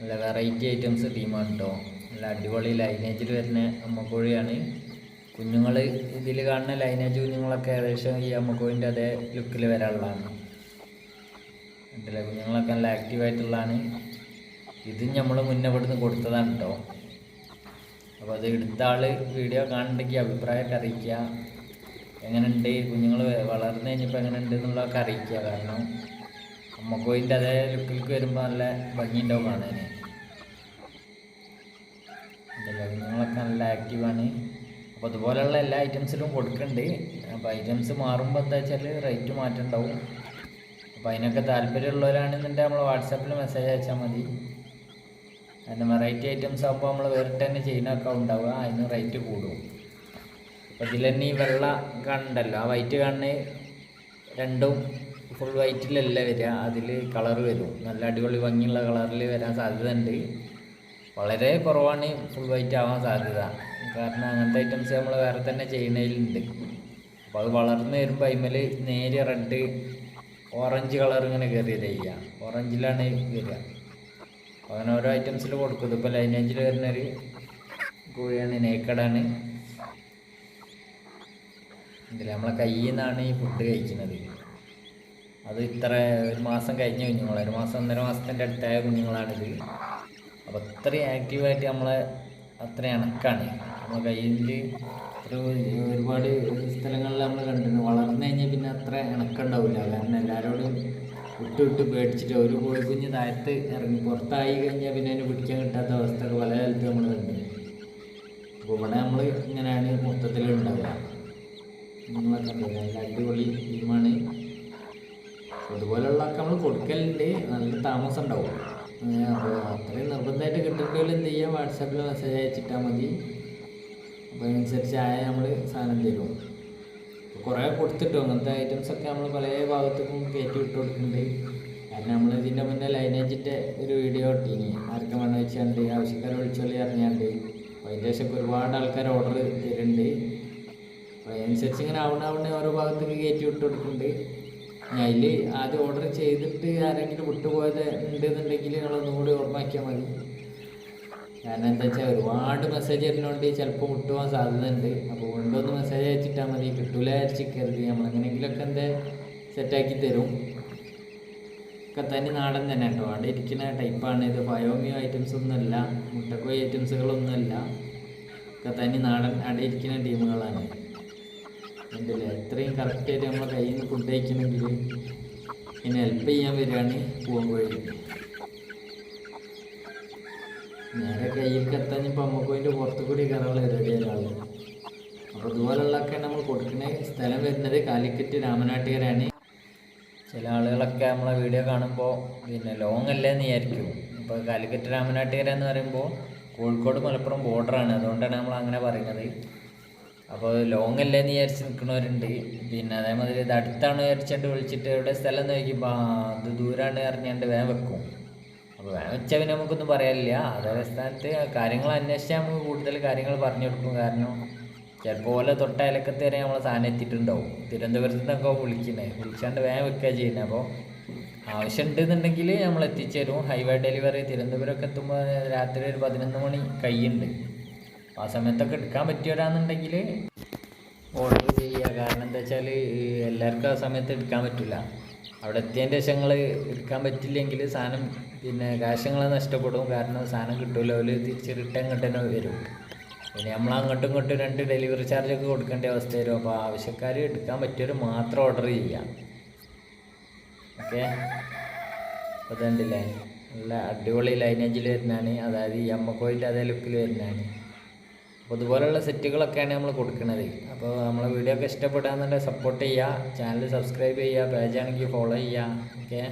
നല്ല variety items ടീമാണ് കേട്ടോ നല്ല അടിപൊളി ലൈനേജിൽ വരുന്ന അമ്മക്കോഴിയാണ്. കുഞ്ഞുങ്ങൾ ഇതിൽ കാണുന്ന ലൈനേജ് കുഞ്ഞുങ്ങളൊക്കെ ഏകദേശം ഈ അമ്മക്കോഴിന്റെ അതേ ലുക്കിൽ വരാനുള്ളതാണ്. കണ്ടില്ലേ? കുഞ്ഞുങ്ങളൊക്കെ നല്ല ആക്റ്റീവായിട്ടുള്ളതാണ് ഇത് നമ്മൾ മുന്നേ ഇവിടുന്ന് കൊടുത്തതാണ് കേട്ടോ അപ്പോൾ അത് എടുത്ത ആൾ വീഡിയോ കാണുന്നുണ്ടെങ്കിൽ അഭിപ്രായമൊക്കെ അറിയിക്കുക. എങ്ങനെയുണ്ട്? കുഞ്ഞുങ്ങൾ വളർന്നു കഴിഞ്ഞപ്പോൾ എങ്ങനെയുണ്ട് എന്നുള്ളതൊക്കെ അറിയിക്കുക. കാരണം അമ്മക്കോയിന്റെ അതേ ലുക്കിലേക്ക് വരുമ്പോൾ നല്ല ഭംഗിയുണ്ടാവും കാണാൻ കുഞ്ഞുങ്ങളൊക്കെ നല്ല ആക്റ്റീവാണ് അപ്പോൾ അതുപോലെയുള്ള എല്ലാ ഐറ്റംസിലും കൊടുക്കുന്നുണ്ട് അപ്പോൾ ഐറ്റംസ് മാറുമ്പോൾ എന്താ വെച്ചാൽ റേറ്റ് മാറ്റം ഉണ്ടാവും അപ്പോൾ അതിനൊക്കെ താല്പര്യമുള്ളവരാണെന്നുണ്ടെങ്കിൽ നമ്മൾ വാട്സാപ്പിൽ മെസ്സേജ് അയച്ചാൽ മതി. അതിന്റെ വെറൈറ്റി ഐറ്റംസ് ആകുമ്പോൾ നമ്മൾ വേറിട്ട് തന്നെ ചെയ്യുന്നൊക്കെ ഉണ്ടാവുക. അതിന് റേറ്റ് കൂടും. അപ്പോൾ ഇതിൽ തന്നെ ഈ വെള്ള കണ്ണുണ്ടല്ലോ ആ വൈറ്റ് കണ്ണ് രണ്ടും ഫുൾ വൈറ്റിലല്ല വരിക? അതിൽ കളർ വരും. നല്ല അടിപൊളി ഭംഗിയുള്ള കളറിൽ വരാൻ സാധ്യത ഉണ്ട് വളരെ കുറവാണ് ഫുൾ വൈറ്റ് ആവാൻ സാധ്യത. കാരണം അങ്ങനത്തെ ഐറ്റംസ് നമ്മൾ വേറെ തന്നെ ചെയ്യുന്നതിലുണ്ട്. അപ്പോൾ അത് വളർന്നു വരുമ്പോൾ അതിമേൽ നേരിയ റെഡ് ഓറഞ്ച് കളർ ഇങ്ങനെ കയറി ചെയ്യുക ഓറഞ്ചിലാണ് വരിക. അങ്ങനെ ഓരോ ഐറ്റംസിൽ കൊടുക്കും. ഇതിപ്പോൾ ലൈനേജിൽ വരുന്നൊരു കോഴിയാണ് നേക്കടാണ് ഇതിൽ നമ്മളെ കയ്യിൽ നിന്നാണ് ഈ ഫുഡ് കഴിക്കുന്നത്. അത് ഇത്ര ഒരു മാസം കഴിഞ്ഞ കുഞ്ഞുങ്ങൾ ഒരു മാസം ഒന്നര മാസത്തിന്റെ അടുത്തായ കുഞ്ഞുങ്ങളാണിത്. അപ്പോൾ അത്രയും ആക്റ്റീവായിട്ട് നമ്മളെ അത്ര ഇണക്കാണ് നമ്മളെ കയ്യിൽ ഒരു ഒരുപാട് സ്ഥലങ്ങളിൽ നമ്മൾ കണ്ടിട്ടുണ്ട്. വളർന്നു കഴിഞ്ഞാൽ പിന്നെ അത്ര ഇണക്കുണ്ടാവില്ല കാരണം എല്ലാവരോടും വിട്ട് വിട്ട് പേടിച്ചിട്ട് ഒരു കോഴിക്കുഞ്ഞ് താഴത്ത് ഇറങ്ങി പുറത്തായി കഴിഞ്ഞാൽ പിന്നെ അതിന് പിടിക്കാൻ കിട്ടാത്ത അവസ്ഥയൊക്കെ പല കാലത്ത് നമ്മൾ കണ്ടു. അപ്പോൾ ഇവിടെ നമ്മൾ ഇങ്ങനെയാണ് അറിയാം. നല്ല അടിപൊളി ടീമാണ്. അതുപോലെയുള്ളതൊക്കെ നമ്മൾ കൊടുക്കലുണ്ട്. നല്ല താമസം ഉണ്ടാവും അപ്പോൾ അത്രയും നിർബന്ധമായിട്ട് കിട്ടേണ്ടതിൽ എന്ത് ചെയ്യുക വാട്സാപ്പിൽ മെസ്സേജ് അയച്ചിട്ടാൽ മതി. അപ്പോൾ അതിനനുസരിച്ച് ആയ നമ്മൾ സാധനം തരും കുറേ കൊടുത്തിട്ടോ. അങ്ങനത്തെ ഐറ്റംസൊക്കെ നമ്മൾ പല ഭാഗത്തേക്കും കയറ്റി വിട്ട് കൊടുക്കുന്നുണ്ട്. കാരണം നമ്മൾ ഇതിന്റെ മുന്നേ ലൈനേജിന്റെ ഒരു വീഡിയോ ഇട്ടീനി. ആർക്കും വേണം വെച്ചാണ്ട് ആവശ്യക്കാരെ വിളിച്ചോളി അറിഞ്ഞാണ്ട്. അപ്പോൾ അതിന്റെ ശേഷം ഒരുപാട് ആൾക്കാർ ഓർഡർ തരുന്നുണ്ട്. അപ്പോൾ അതിനനുസരിച്ച് ഇങ്ങനെ ആവണ ആവണ ഓരോ ഭാഗത്തേക്ക് കയറ്റി വിട്ട് കൊടുക്കുന്നുണ്ട്. അതിൽ ആദ്യം ഓർഡർ ചെയ്തിട്ട് ആരെങ്കിലും വിട്ടുപോയത് ഉണ്ടെന്നുണ്ടെങ്കിൽ നിങ്ങളൊന്നും കൂടി ഓർമ്മയാക്കിയാൽ മതി. കാരണം എന്താ വെച്ചാൽ ഒരുപാട് മെസ്സേജ് വരുന്നതുകൊണ്ട് ചിലപ്പോൾ വിട്ടുപോകാൻ സാധ്യതയുണ്ട്. അപ്പോൾ വീണ്ടും ഒന്ന് മെസ്സേജ് അയച്ചിട്ടാൽ മതി. കിട്ടൂല വിചാരിച്ചിരിക്കരുത്. നമ്മളെങ്ങനെയെങ്കിലുമൊക്കെ എന്താ സെറ്റാക്കി തരും. ഒക്കെ തന്നെ നാടൻ തന്നെ കേട്ടോ. അവിടെ ഇരിക്കുന്ന ടൈപ്പാണ് ഇത് ബയോമിയോ ഐറ്റംസ് ഒന്നുമല്ല മുട്ടക്കോയി ഐറ്റംസുകളൊന്നുമല്ല തന്നെ നാടൻ അവിടെ ഇരിക്കുന്ന ടീമുകളാണ് ഉണ്ടല്ലേ അത്രയും കറക്റ്റായിട്ട് നമ്മളെ കയ്യിൽ നിന്ന് ഫുഡ് കഴിക്കണമെങ്കിൽ ഇനി ഹെൽപ്പ് ചെയ്യാൻ വരികയാണ് പൂവൻകോഴി. നേരെ കയ്യിലേക്ക് എത്താൻ ഇപ്പം അമ്മക്കോയിന്റെ പുറത്തു കൂടി കയറാനുള്ള റെഡി ഒരാൾ അപ്പോൾ ഇതുപോലുള്ളതൊക്കെ നമ്മൾ കൊടുക്കുന്ന സ്ഥലം വരുന്നത് കാലിക്കറ്റ് രാമനാട്ടുകരാണ് ചില ആളുകളൊക്കെ നമ്മളെ വീഡിയോ കാണുമ്പോൾ പിന്നെ ലോങ് അല്ലേ എന്ന് വിചാരിക്കും. ഇപ്പോൾ കാലിക്കറ്റ് രാമനാട്ടുകര എന്ന് പറയുമ്പോൾ കോഴിക്കോട് മലപ്പുറം ബോർഡറാണ് അതുകൊണ്ടാണ് നമ്മൾ അങ്ങനെ പറയുന്നത്. അപ്പോൾ ലോങ് അല്ലേ എന്ന് വിചാരിച്ച് നിൽക്കുന്നവരുണ്ട് പിന്നെ അതേമാതിരി ഇത് അടുത്താണ് വിചാരിച്ചിട്ട് വിളിച്ചിട്ട് എവിടെ സ്ഥലം നോക്കിയപ്പോൾ അത് ദൂരാണ് അറിഞ്ഞാണ്ട് വേഗം വെക്കും. അപ്പോൾ വേഗം വെച്ചാൽ പിന്നെ നമുക്കൊന്നും പറയാനില്ല. അതേ സ്ഥാനത്ത് കാര്യങ്ങൾ അന്വേഷിച്ചാൽ നമുക്ക് കൂടുതൽ കാര്യങ്ങൾ പറഞ്ഞു കൊടുക്കും. കാരണം ചിലപ്പോൾ ഓല തൊട്ടയലക്കത്ത് വരെ നമ്മളെ സാധനം എത്തിയിട്ടുണ്ടാവും. തിരുവനന്തപുരത്ത് നിന്നൊക്കെ വിളിക്കുന്നത് വിളിച്ചാണ്ട് വേഗം വെക്കുക ചെയ്യുന്നത് അപ്പോൾ ആവശ്യമുണ്ടെന്നുണ്ടെങ്കിൽ നമ്മൾ എത്തിച്ചേരും ഹൈവേ ഡെലിവറി തിരുവനന്തപുരമൊക്കെ എത്തുമ്പോൾ രാത്രി ഒരു പതിനൊന്ന് മണി കയ്യുണ്ട് ആ സമയത്തൊക്കെ എടുക്കാൻ പറ്റിയവരാണെന്നുണ്ടെങ്കിൽ ഓർഡർ ചെയ്യുക കാരണം എന്താ വെച്ചാൽ എല്ലാവർക്കും ആ സമയത്ത് എടുക്കാൻ പറ്റില്ല അവിടെ എത്തിയതിന്റെ ശേഷം നിങ്ങൾ എടുക്കാൻ പറ്റില്ലെങ്കിൽ സാധനം പിന്നെ കാശങ്ങളെ നഷ്ടപ്പെടും. കാരണം സാധനം കിട്ടില്ല അവർ തിരിച്ച് റിട്ടേൺ ഇങ്ങോട്ട് വരും. പിന്നെ നമ്മൾ അങ്ങോട്ടും ഇങ്ങോട്ടും രണ്ട് ഡെലിവറി ചാർജൊക്കെ കൊടുക്കേണ്ട അവസ്ഥ വരും. അപ്പോൾ ആവശ്യക്കാർ എടുക്കാൻ പറ്റിയവർ മാത്രം ഓർഡർ ചെയ്യുക ഓക്കെ? അതുണ്ടല്ലേ നല്ല അടിപൊളി ലൈനേജിൽ വരുന്നതാണ്. അതായത് ഈ അമ്മക്കോയിന്റെ അതേ ലുക്കിൽ വരുന്നതാണ്. അപ്പോൾ ഇതുപോലെയുള്ള സെറ്റുകളൊക്കെയാണ് നമ്മൾ കൊടുക്കുന്നത് അപ്പോൾ നമ്മളെ വീഡിയോ ഒക്കെ ഇഷ്ടപ്പെടുകയെന്നുണ്ടെങ്കിൽ സപ്പോർട്ട് ചെയ്യുക. ചാനൽ സബ്സ്ക്രൈബ് ചെയ്യുക. പേജാണെങ്കിൽ ഫോളോ ചെയ്യുക. ഓക്കെ